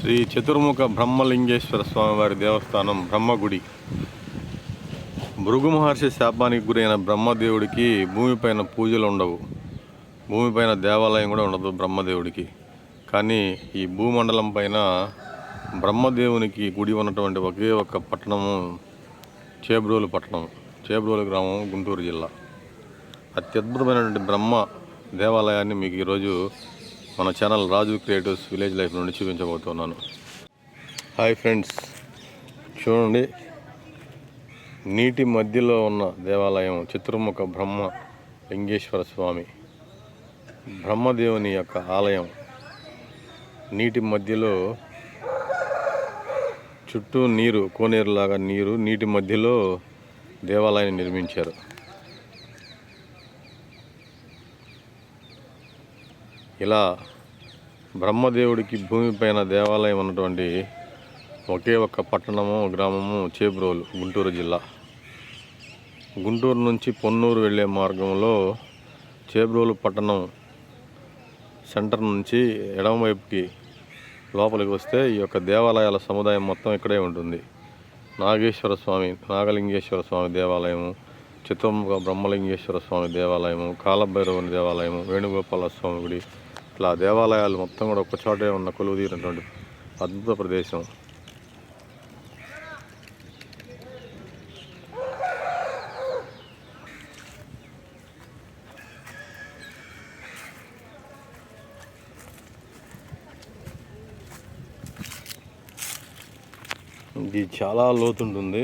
శ్రీ చతుర్ముఖ బ్రహ్మలింగేశ్వర స్వామివారి దేవస్థానం బ్రహ్మగుడి. భృగు మహర్షి శాపానికి గురైన బ్రహ్మదేవుడికి భూమిపైన పూజలు ఉండవు. భూమిపైన దేవాలయం కూడా ఉండదు బ్రహ్మదేవుడికి. కానీ ఈ భూమండలం పైన బ్రహ్మదేవునికి గుడి ఉన్నటువంటి ఒకే ఒక పట్టణము చేబ్రోలు పట్టణం చేబ్రోలు గ్రామం గుంటూరు జిల్లా. అత్యద్భుతమైనటువంటి బ్రహ్మ దేవాలయాన్ని మీకు ఈరోజు మన channel Raju creatives village life నుండి చూపించబోతున్నాను. Hi friends. చూడండి. నీటి మధ్యలో ఉన్న దేవాలయం చిత్రముఖ బ్రహ్మ లింగేశ్వర స్వామి. బ్రహ్మదేవుని యొక్క ఆలయం. నీటి మధ్యలో చుట్టూ నీరు కోనేరులాగా నీరు నీటి మధ్యలో దేవాలయాన్ని నిర్మించారు. ఇలా బ్రహ్మదేవుడికి భూమిపైన దేవాలయం ఉన్నటువంటి ఒకే ఒక్క పట్టణము గ్రామము చేబ్రోలు గుంటూరు జిల్లా. గుంటూరు నుంచి పొన్నూరు వెళ్ళే మార్గంలో చేబ్రోలు పట్టణం సెంటర్ నుంచి ఎడమవైపుకి లోపలికి వస్తే ఈ యొక్క దేవాలయాల సముదాయం మొత్తం ఇక్కడే ఉంటుంది. నాగేశ్వర స్వామి నాగలింగేశ్వర స్వామి దేవాలయము చిత్రముఖ బ్రహ్మలింగేశ్వర స్వామి దేవాలయము కాలభైరవుని దేవాలయము వేణుగోపాల స్వామి గుడి ఇట్లా దేవాలయాలు మొత్తం కూడా ఒక చోటే ఉన్న కొలువు తీరినటువంటి అద్భుత ప్రదేశం. ఇది చాలా లోతుంటుంది.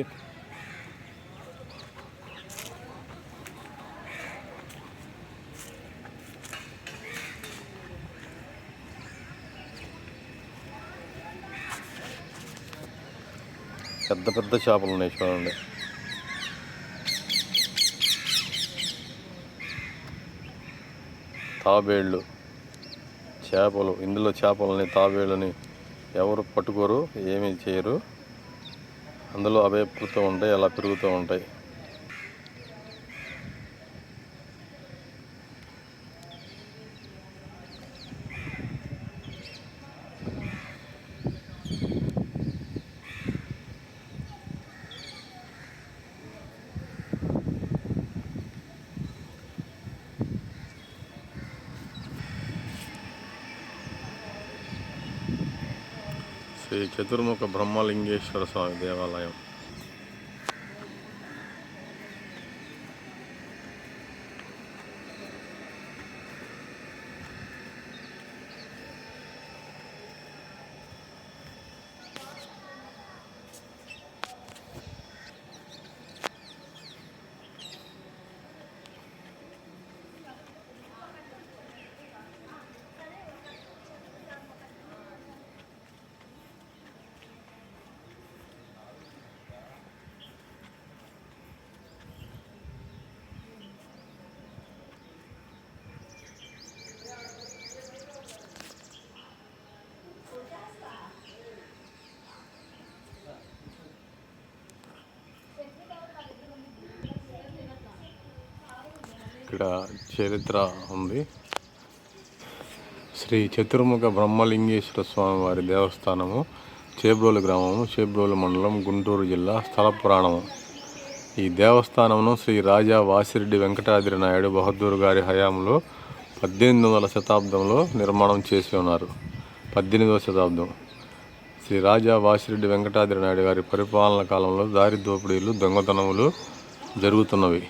పెద్ద చేపలు ఉన్నాయి చూడండి. తాబేళ్ళు చేపలు ఇందులో చేపలని తాబేళ్ళని ఎవరు పట్టుకోరు ఏమీ చేయరు. అందులో అవే పుడుతూ ఉంటాయి అలా పెరుగుతూ ఉంటాయి. శ్రీ చతుర్ముఖ బ్రహ్మలింగేశ్వర స్వామి దేవాలయం. ఇక్కడ చరిత్ర ఉంది. శ్రీ చతుర్ముఖ బ్రహ్మలింగేశ్వర స్వామి వారి దేవస్థానము చేబ్రోలు గ్రామము చేబ్రోలు మండలం గుంటూరు జిల్లా స్థల పురాణము. ఈ దేవస్థానమును శ్రీ రాజా వాసిరెడ్డి వెంకటాద్రి నాయుడు బహదూర్ గారి హయాంలో పద్దెనిమిది వందల శతాబ్దంలో నిర్మాణం చేసి ఉన్నారు. పద్దెనిమిదవ శతాబ్దం. శ్రీ రాజా వాసిరెడ్డి వెంకటాద్రి నాయుడు గారి పరిపాలన కాలంలో దారి దోపిడీలు దొంగతనములు జరుగుతున్నవి.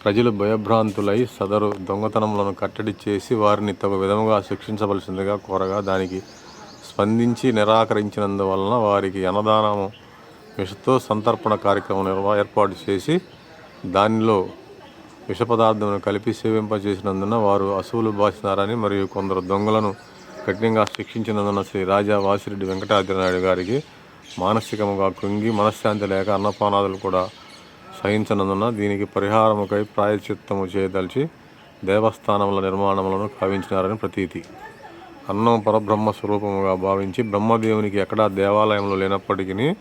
ప్రజలు భయభ్రాంతులై సదరు దొంగతనములను కట్టడి చేసి వారిని తగు విధముగా శిక్షించవలసిందిగా కోరగా దానికి స్పందించి నిరాకరించినందువలన వారికి అన్నదానము విషతో సంతర్పణ కార్యక్రమం నిర్వా ఏర్పాటు చేసి దానిలో విష పదార్థమును కలిపి సేవింపజేసినందున వారు అసువులు బాసినారని మరియు కొందరు దొంగలను కఠినంగా శిక్షించినందున శ్రీ రాజా వాసిరెడ్డి వెంకటాద్రి నాయుడు గారికి మానసికముగా కృంగి మనశ్శాంతి లేక అన్నపానాదులు కూడా సహించనందున దీనికి పరిహారముకై ప్రాయశ్చిత్తము చేయదలిచి దేవస్థానముల నిర్మాణములను కావించినారని ప్రతీతి. అన్నం పరబ్రహ్మ స్వరూపముగా భావించి బ్రహ్మదేవునికి ఎక్కడా దేవాలయంలో లేనప్పటికీ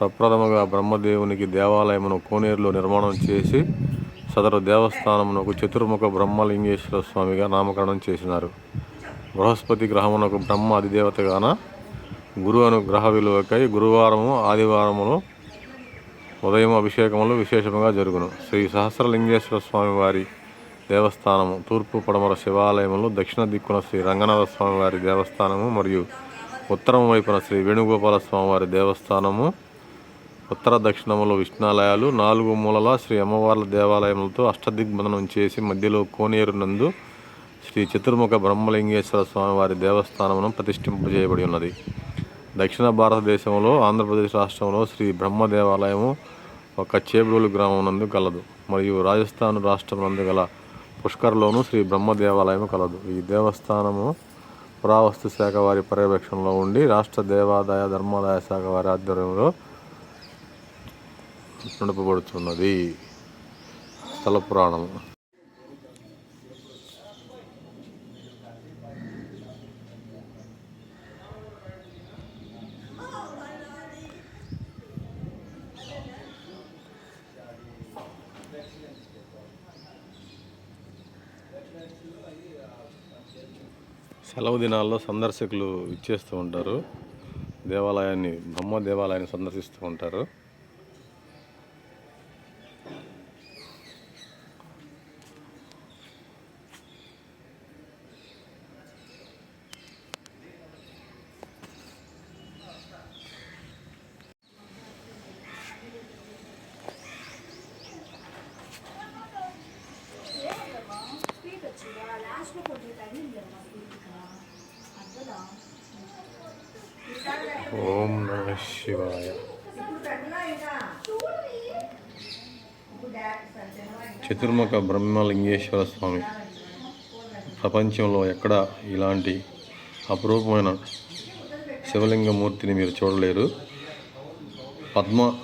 ప్రప్రథముగా బ్రహ్మదేవునికి దేవాలయమును కోనేరులో నిర్మాణం చేసి సదరు దేవస్థానమునకు చతుర్ముఖ బ్రహ్మలింగేశ్వర స్వామిగా నామకరణం చేసినారు. బృహస్పతి గ్రహమునకు బ్రహ్మ అధిదేవతగాన గురువును అనుగ్రహ విలువకై గురువారము ఆదివారములు ఉదయం అభిషేకములు విశేషముగా జరుగును. శ్రీ సహస్రలింగేశ్వర స్వామి వారి దేవస్థానము తూర్పు పడమర శివాలయములు దక్షిణ దిక్కున శ్రీ రంగనాథ స్వామి వారి దేవస్థానము మరియు ఉత్తరం వైపున శ్రీ వేణుగోపాల స్వామివారి దేవస్థానము ఉత్తర దక్షిణములో విష్ణాలయాలు నాలుగు మూలల శ్రీ అమ్మవార్ల దేవాలయములతో అష్టదిగ్బంధనం చేసి మధ్యలో కోనేరు నందు శ్రీ చతుర్ముఖ బ్రహ్మలింగేశ్వర స్వామివారి దేవస్థానమును ప్రతిష్ఠింపజేయబడి ఉన్నది. దక్షిణ భారతదేశంలో ఆంధ్రప్రదేశ్ రాష్ట్రంలో శ్రీ బ్రహ్మ దేవాలయము ఒక చేబ్రోలు గ్రామం నందు కలదు. మరియు రాజస్థాన్ రాష్ట్రం నందు గల పుష్కర్లోను శ్రీ బ్రహ్మ దేవాలయం కలదు. ఈ దేవస్థానము పురావస్తు శాఖ వారి పర్యవేక్షణలో ఉండి రాష్ట్ర దేవాదాయ ధర్మాదాయ శాఖ వారి ఆధ్వర్యంలో నడపబడుతున్నది. స్థల పురాణం. సెలవు దినాల్లో సందర్శకులు ఇచ్చేస్తూ ఉంటారు. దేవాలయాన్ని బ్రహ్మ దేవాలయాన్ని సందర్శిస్తూ ఉంటారు. శివాయ. చతుర్ముఖ బ్రహ్మలింగేశ్వర స్వామి. ప్రపంచంలో ఎక్కడ ఇలాంటి అపురూపమైన శివలింగమూర్తిని మీరు చూడలేరు. పద్మ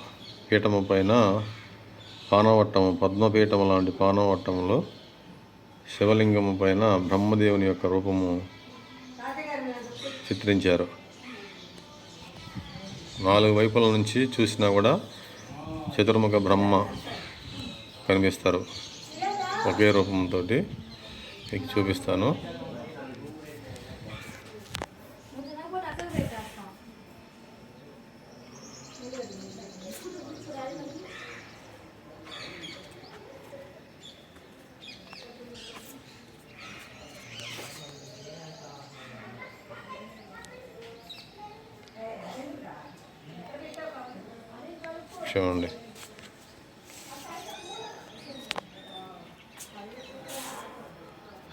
పీఠము పైన పానవట్టము పద్మపీఠము లాంటి పానవట్టంలో శివలింగము పైన బ్రహ్మదేవుని యొక్క రూపము చిత్రించారు. నాలుగు వైపుల నుంచి చూసినా కూడా చతుర్ముఖ బ్రహ్మ కనిపిస్తారు. ఒకే రూపంతో మీకు చూపిస్తాను. చూడండి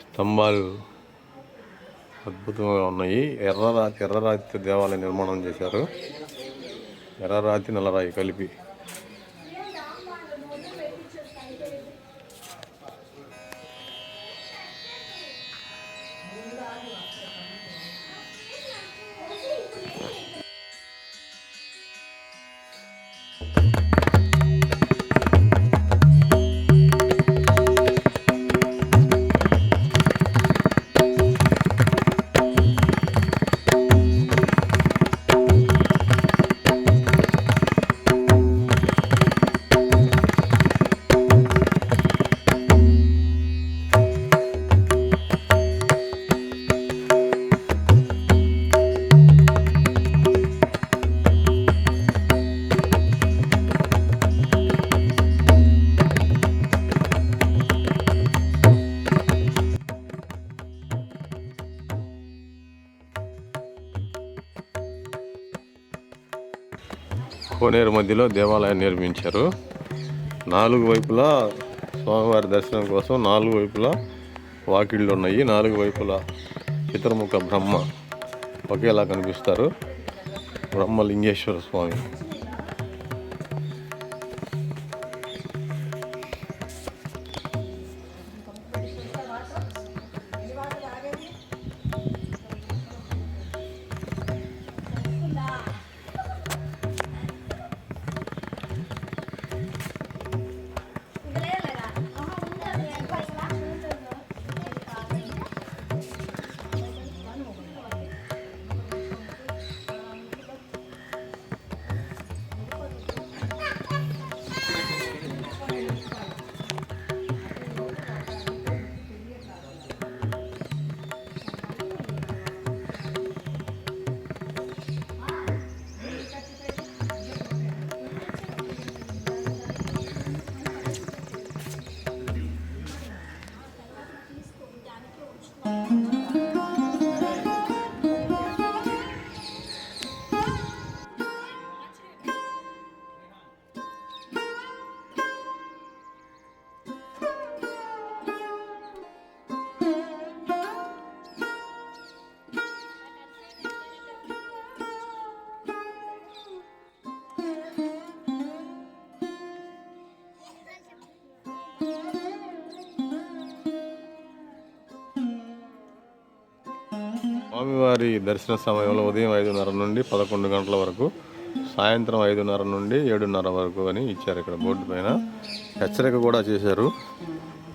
స్తంభాలు అద్భుతంగా ఉన్నాయి. ఎర్రరాతి ఎర్రరాతితో దేవాలయం నిర్మాణం చేశారు. ఎర్రరాతి నల్లరాయి కలిపి. కోనేరు మధ్యలో దేవాలయం నిర్మించారు. నాలుగు వైపులా స్వామివారి దర్శనం కోసం నాలుగు వైపులా వాకిళ్ళు ఉన్నాయి. నాలుగు వైపులా చిత్రముఖ బ్రహ్మ ఒకేలా కనిపిస్తారు. బ్రహ్మలింగేశ్వర స్వామి. స్వామివారి దర్శన సమయంలో ఉదయం ఐదున్నర నుండి పదకొండు గంటల వరకు సాయంత్రం ఐదున్నర నుండి ఏడున్నర వరకు అని ఇచ్చారు ఇక్కడ బోర్డు పైన. హెచ్చరిక కూడా చేశారు.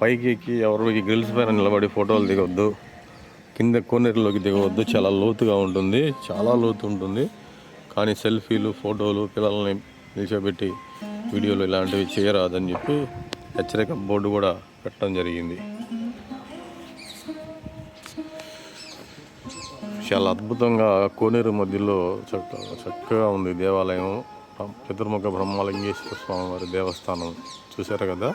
పైకి ఎక్కి ఎవరు ఈ గ్రిల్స్ పైన నిలబడి ఫోటోలు దిగవద్దు కింద కోనేరులోకి దిగవద్దు. చాలా లోతుగా ఉంటుంది. చాలా లోతు ఉంటుంది. కానీ సెల్ఫీలు ఫోటోలు పిల్లల్ని నిలిచోబెట్టి వీడియోలు ఇలాంటివి చేయరాదని చెప్పి హెచ్చరిక బోర్డు కూడా పెట్టడం జరిగింది. చాలా అద్భుతంగా కోనేరు మధ్యలో చక్క చక్కగా ఉంది దేవాలయం. చతుర్ముఖ బ్రహ్మలింగేశ్వర స్వామి వారి దేవస్థానం. చూశారు కదా?